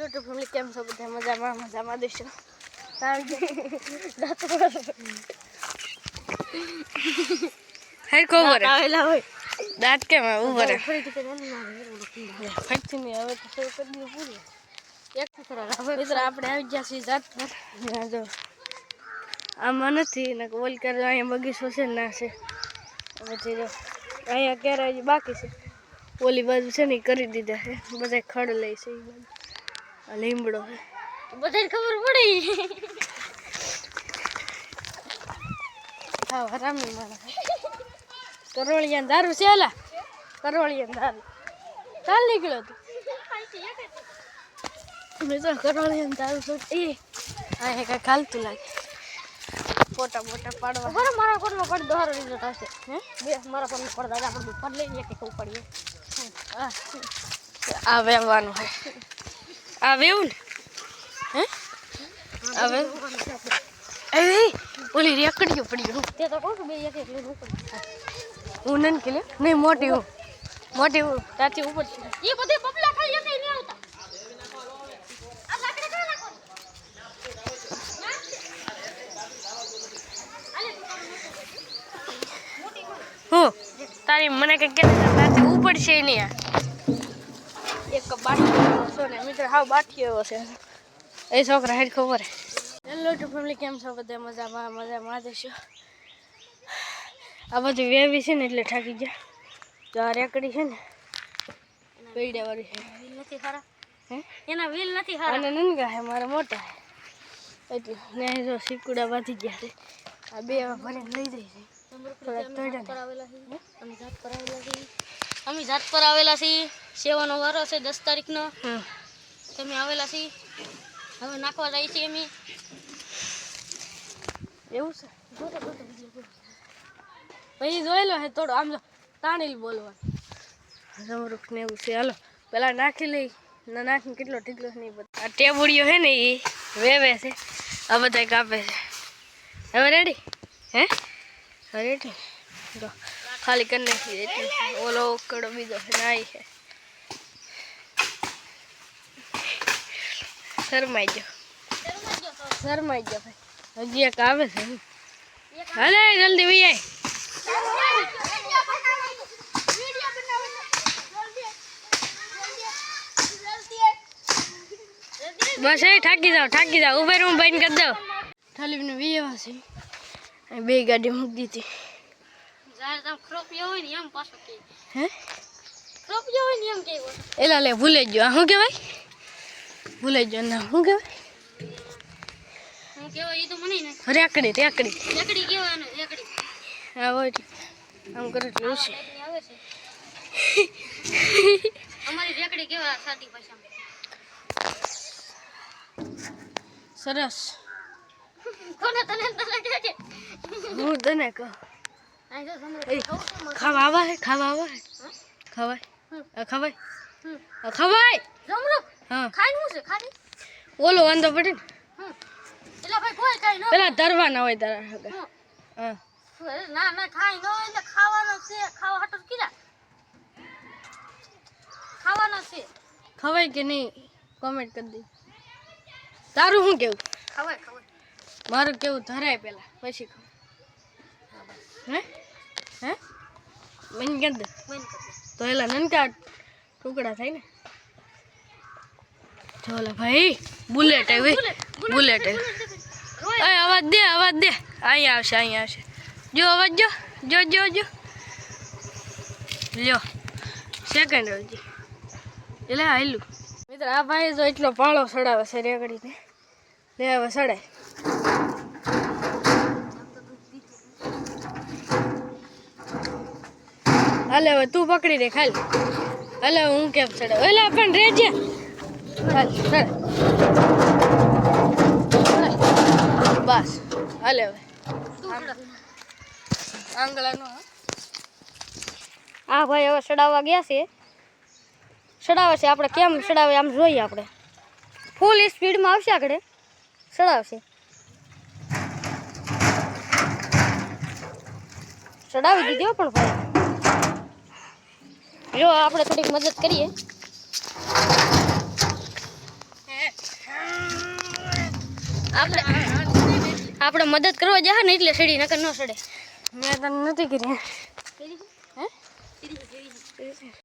YouTube family કેમ છો બધા? મજામાં મજામાં દેશો. કારણ કે આવેલા હોય. દાંત કેમ આવે? ફરીથી કરીને એમ ના આવે. ફરીથી નહીં હવે તો શરૂ કરી દીધું પૂરું એક મિત્ર આપણે આવી ગયા છીએ જાત પર જો. આમાં નથી ને ઓલ કરે અહીંયા બગીચો છે ને છે. પછી જો અહીંયા ક્યારે બાકી છે. ઓલી બાજુ છે ને કરી દીધા છે. બધા ખડ લઈ છે એ બાજુ. લીમડો બધાને ખબર પડી. હા હરામી મારા કરોળિયા દારૂ છે અલા? કરોળિયા દારૂ. કાલ નીકળ્યો તું. મેં તો કરોળિયા દારૂ એ આ એક ખાલતું લાગે. ફોટા મોટા પાડવા. બરાબર મારા ફોનમાં પડ દોરો રિઝલ્ટ હશે. હે? બે મારા ફોનમાં પડતા આપણે પડ લઈને એક ઉપાડીએ હા. આ વેવાનું હોય આ એવું ને હે વેવું એ ઓલી રેકડીઓ પડી ગયું તે તો કહું છું બે એક એક લઈને ઉપડી હું નન કે લે નહીં મોટી હું મોટી હું ત્યાંથી ઉપર છે એ બધી બબલા ખાઈ એક નહીં આવતા હું તારી મને કઈ કે તારથી ઉપડશે નહીં આ એક બાઠીયો છો ને મિત્ર હાવ બાકી એવો છે. એ છોકરા હેડ ખબર. હે હેલો ટુ ફેમિલી કેમ છો બધા? મજામાં મજામાં છો? આ બધું વેવી છે ને એટલે થાકી ગયા. તો આ રેકડી છે ને પૈડા વાળી છે. નથી ખરા એના વ્હીલ નથી અને નનગા હે મારા મોટા હે. એટલે ને જો સિકુડા બાંધી ગયા છે. આ બે ભરીને લઈ જાય છે. છે અમે જાત છે પર આવેલા છીએ. સેવાનો વારો છે દસ તારીખનો. તમે આવેલા છીએ? હવે નાખવા જાય છે અમે એવું છે? પછી જોયેલો હે, થોડો આમ તાણી બોલવાનું. સમરૂખ ને એવું છે. હાલો, પેલા નાખી લઈ. ના નાખીને કેટલો ઢીકલો નહીં બધા. આ ટેબુડીઓ છે ને એ વેવે છે. આ બધા કાપે છે. હવે રેડી હે? રેડી ખાલી કરી નાખી. ઓલો કડો બીજો નાઈ છે. શરમાઈ ગયો. શરમાઈ ગયો ભાઈ. હજી એક આવે છે. હાલે જલ્દી ભાઈ બસ એ થાકી જાઓ થાકી જાઓ. ઉભેર હું બંધ કરી દઉં. ઠાલીને વીએવા છે. બે ગાડી મૂકી દીધી. જ્યારે તમે ક્રોપિયો હોય ને એમ પાછો કે. હે? ક્રોપિયો હોય ને એમ કેવું એલા લે ભૂલે જ ગયો. આ શું કહેવાય? ભૂલે જ ગયો ના. શું કહેવાય? રેકડી રેકડી. હા હોય આમ કરે એટલે છે. સરસ. હું તને કહું? ખાવા આવે ખાવા આવે ખવાય? ખવાય. ખવાય? હા. ખાઈ શું છે? ખાલી ઓલો વાંધો પડે ને. એટલે ભાઈ કોઈ કાઈ ન પેલા ધરવાના હોય તારા હા. ના ના ખાઈ ન હોય એટલે ખાવાનો છે. ખાવા હટો કીરા ખાવાનો છે. ખવાય કે નહીં? કોમેન્ટ કરી દે. તારું શું કેવું? ખવાય ખવાય. મારું કેવું? ધરાય પેલા. પછી ખવાય. હે હે? મને કરી દે. તો એલા નનકા ટુકડા થાય ને. ચોલા ભાઈ બુલેટ આવી. બુલેટ આવી. અવાજ દે અવાજ દે. અહીંયા આવશે અહીંયા આવશે. જો અવાજ જો જો જો જો. લ્યો સેકન્ડ હજી એટલે હાલું મિત્ર આ ભાઈ જો એટલો પાળો સડાવે છે રેગડીને લે હવે સડાય. હાલે હવે તું પકડી દે ખાલી. હાલે હું કેમ સડાવ? એટલે પણ રેજે. બસ હાલે હવે આંગળાનો હા? ભાઈ હવે સડાવવા ગયા છે સડાવે છે આપણે કેમ સડાવે આમ જોઈએ આપણે ફૂલ સ્પીડમાં આવશે આગળ સડાવશે સડાવી દીધો પણ ભાઈ જો આપણે થોડીક મદદ કરીએ હે આપણે આપણે મદદ કરવા જાય ને એટલે સડી નકર ન સડે. મેં તને નથી કરી. હે?